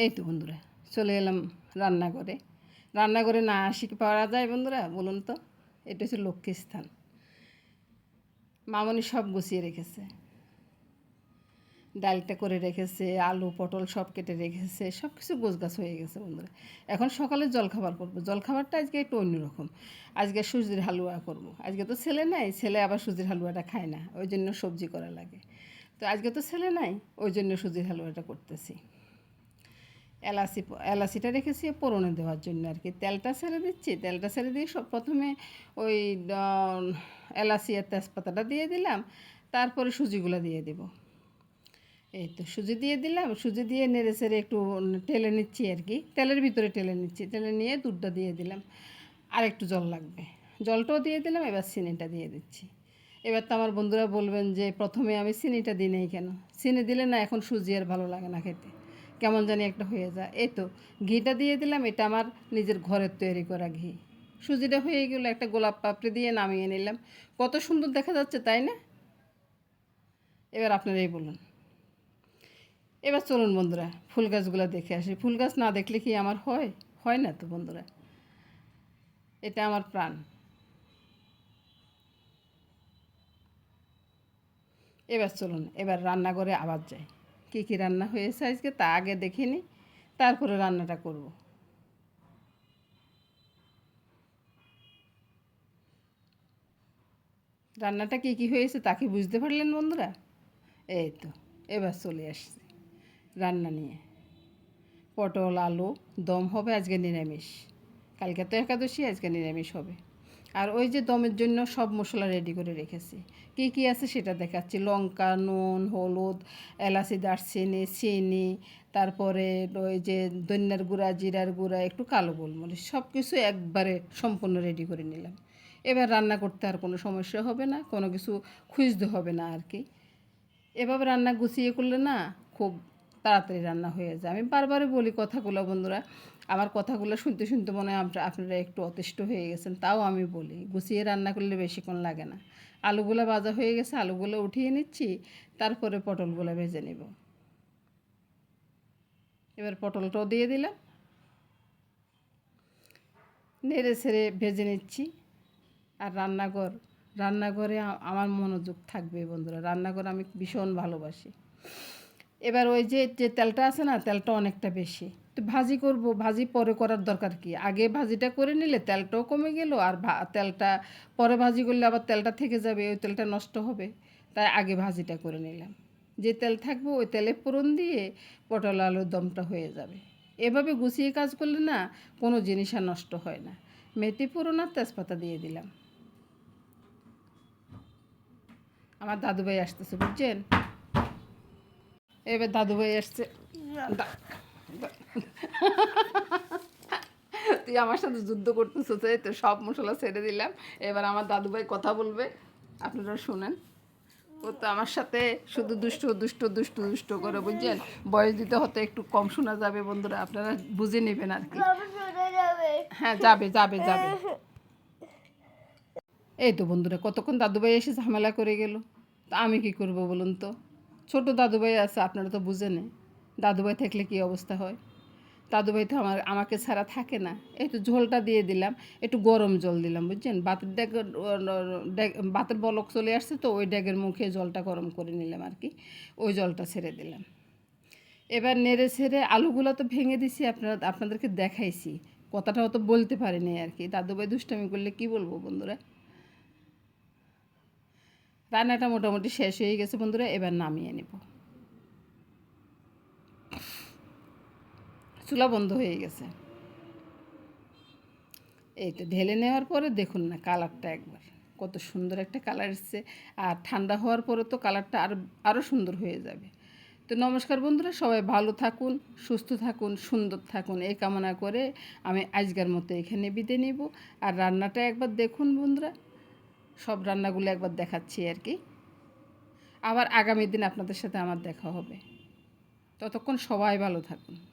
এই তো বন্ধুরা, চলে এলাম রান্নাঘরে। রান্নাঘরে না আসি কি পাওয়া যায় বন্ধুরা, বলুন তো, এটা হচ্ছে লক্ষ্মী স্থান। মামনি সব গুছিয়ে রেখেছে। ডালটা করে রেখেছে, আলু, পটল সব কেটে রেখেছে সব কিছু গোছগাছ হয়ে গেছে বন্ধুরা। এখন সকালে জলখাবার করব। জলখাবারটা আজকে একটু অন্যরকম। আজকে সুজির হালুয়া করব। আজকে তো ছেলে নাই, ছেলে আবার সুজির হালুয়াটা খায় না, ওই জন্য সবজি করা লাগে। তো আজকে তো ছেলে নাই, ওই জন্য সুজির হালুয়াটা করতেছি। এলাচি এলাচিটা রেখেছি পোড়নে দেওয়ার জন্য আর কি। তেলটা ছেড়ে দিচ্ছি, তেলটা ছেড়ে দিয়ে সব প্রথমে ওই এলাচি আর তেজপাতাটা দিয়ে দিলাম, তারপরে সুজিগুলো দিয়ে দেব। এই তো সুজি দিয়ে দিলাম, সুজি দিয়ে নেড়ে চেড়ে একটু টেলে নিচ্ছি আর কি, তেলের ভিতরে টেলে নিচ্ছি, টেলে নিয়ে দুধটা দিয়ে দিলাম। আর একটু জল লাগবে, জলটাও দিয়ে দিলাম, এবার চিনিটা দিয়ে দিচ্ছি। এবার তো আমার বন্ধুরা বলবেন যে, প্রথমে আমি চিনিটা দিই নাই কেন? চিনি দিলে না এখন সুজি আর ভালো লাগে না খেতে। কেমন জানি একটা হয়ে যায়। এই তো, ঘিটা দিয়ে দিলাম, এটা আমার নিজের ঘরের তৈরি করা ঘি। সুজিটা হয়ে গেলো, একটা গোলাপ পাপড়ি দিয়ে নামিয়ে নিলাম। কত সুন্দর দেখা যাচ্ছে, তাই না? এবার আপনারাই বলুন। এবার চলুন বন্ধুরা, ফুল গাছগুলো দেখে আসি। ফুল গাছ না দেখলে কি আমার হয়? হয় না তো বন্ধুরা। এটা আমার প্রাণ। এবার চলুন, এবার রান্নাঘরে আবার যাই। কী কী রান্না হয়েছে আজকে তা আগে দেখে নিই তারপরে রান্নাটা করব। রান্নাটা কী কী হয়েছে তা কি বুঝতে পারলেন বন্ধুরা? এই তো, এবার চলে আসছি রান্না নিয়ে। পটল, আলু, দম হবে আজকে নিরামিষ। কালকে তো একাদশী, আজকে নিরামিষ হবে। আর ওই যে দমের জন্য সব মশলা রেডি করে রেখেছি। কী কী আছে সেটা দেখাচ্ছি। লঙ্কা, নুন, হলুদ এলাচি দারচিনি, চিনি, তারপরে ওই যে ধনিয়ার গুঁড়া, জিরার গুঁড়া, একটু কালো গোলমরিচ সব কিছু একবারে সম্পূর্ণ রেডি করে নিলাম। এবার রান্না করতে আর কোনো সমস্যা হবে না, কোনো কিছু খুঁজতে হবে না আর কি। এভাবে রান্না গুছিয়ে করলে না খুব তাড়াতাড়ি রান্না হয়ে যায়। আমি বারবারই বলি কথাগুলো, বন্ধুরা। আমার কথাগুলো শুনতে শুনতে মনে হয় আপনারা একটু অতিষ্ঠ হয়ে গেছেন, তাও আমি বলি। গুছিয়ে রান্না করলে বেশিক্ষণ লাগে না। আলুগুলো ভাজা হয়ে গেছে, আলুগুলো উঠিয়ে নিচ্ছি, তারপরে পটলগুলো ভেজে নেব। এবার পটলটাও দিয়ে দিলাম। নেড়ে ছেড়ে ভেজে নিচ্ছি। আর রান্নাঘর, রান্নাঘরে আমার মনোযোগ থাকবে, বন্ধুরা। রান্নাঘর আমি ভীষণ ভালোবাসি। এবার ওই যে যে তেলটা আছে না, তেলটা অনেকটা বেশি। তো ভাজি করব, ভাজি পরে করার দরকার কি? আগে ভাজিটা করে নিলে তেলটাও কমে গেল আর তেলটা পরে ভাজি করলে আবার তেলটা থেকে যাবে, ওই তেলটা নষ্ট হবে। তাই আগে ভাজিটা করে নিলাম। যে তেল থাকবে ওই তেলে ফোড়ন দিয়ে পটল আলুর দমটা হয়ে যাবে। এভাবে গুছিয়ে কাজ করলে না কোনো জিনিস আর নষ্ট হয় না। মেথি ফোড়ন আর তেজপাতা দিয়ে দিলাম। আমার দাদুভাই আসতেছে, বুঝছেন? এবার দাদুভাই আসছে। দা- দা- তুই আমার সাথে যুদ্ধ করতেছিস এই তো সব মশলা ছেড়ে দিলাম। এবার আমার দাদুভাই কথা বলবে আপনারা শুনেন। ও তো আমার সাথে শুধু দুষ্ট দুষ্ট দুষ্ট দুষ্ট করে বুঝছেন? বয়স দিতে হতে একটু কম শোনা যাবে বন্ধুরা আপনারা বুঝে নেবেন আর কি। হ্যাঁ যাবে যাবে যাবে। এই তো বন্ধুরা কতক্ষণ দাদুভাই এসে ঝামেলা করে গেল? তা আমি কি করব বলুন তো? ছোট দাদুভাই আছে, আপনারা তো বুঝেন দাদুভাই থাকলে কি অবস্থা হয়? দাদুভাই তো আমার, আমাকে ছাড়া থাকে না। একটু ঝোলটা দিয়ে দিলাম, একটু গরম জল দিলাম, বুঝছেন? বাতের ড্যাগ- বাতের বলক চলে আসছে তো ওই ড্যাগের মুখে জলটা গরম করে নিলাম আর কি। ওই জলটা ছেড়ে দিলাম। এবার নেড়ে ছেড়ে আলুগুলো তো ভেঙে দিছি, আপনারা, আপনাদেরকে দেখাইছি। কথাটাও তো বলতে পারিনি আর কি। দাদুভাই দুষ্টামি করলে কি বলব বন্ধুরা? রান্নাটা মোটামুটি শেষ হয়ে গেছে বন্ধুরা, এবার নামিয়ে নেব। চুলা বন্ধ হয়ে গেছে। এই তো ঢেলে নেওয়ার পরে দেখুন না কালারটা একবার, কত সুন্দর একটা কালার এসছে। আর ঠান্ডা হওয়ার পরে তো কালারটা আরও আরও সুন্দর হয়ে যাবে। তো নমস্কার বন্ধুরা, সবাই ভালো থাকুন, সুস্থ থাকুন, সুন্দর থাকুন, এই কামনা করে আমি আজকের মতো এখানে বিদে নেব। আর রান্নাটা একবার দেখুন বন্ধুরা। সব রান্নাগুলো একবার দেখাচ্ছি আর কি। আবার আগামী দিন আপনাদের সাথে আমার দেখা হবে। ততক্ষণ সবাই ভালো থাকুন।